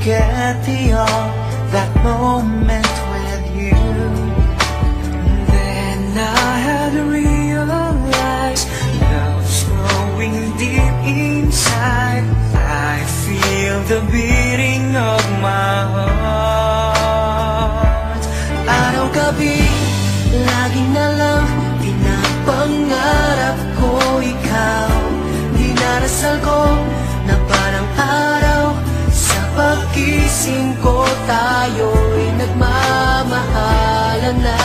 forget the all that moment with you. Then I had realized love's growing deep inside. I feel the beating nagmamahalan na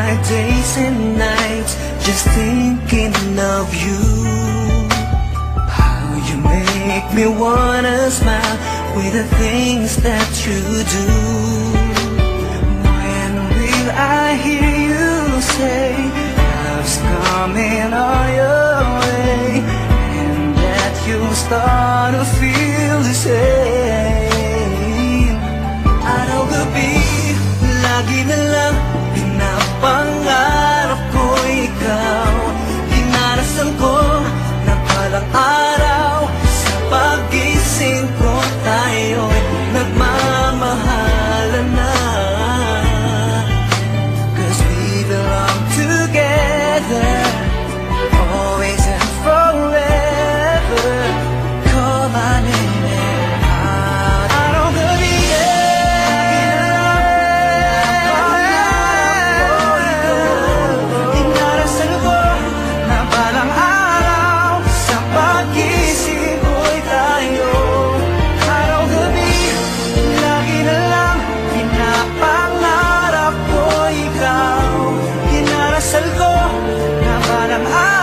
my days and nights just thinking of you. How you make me wanna smile with the things that you do. When will I hear you say love's coming on your way, and that you start to feel the same? though. Now but I'm high.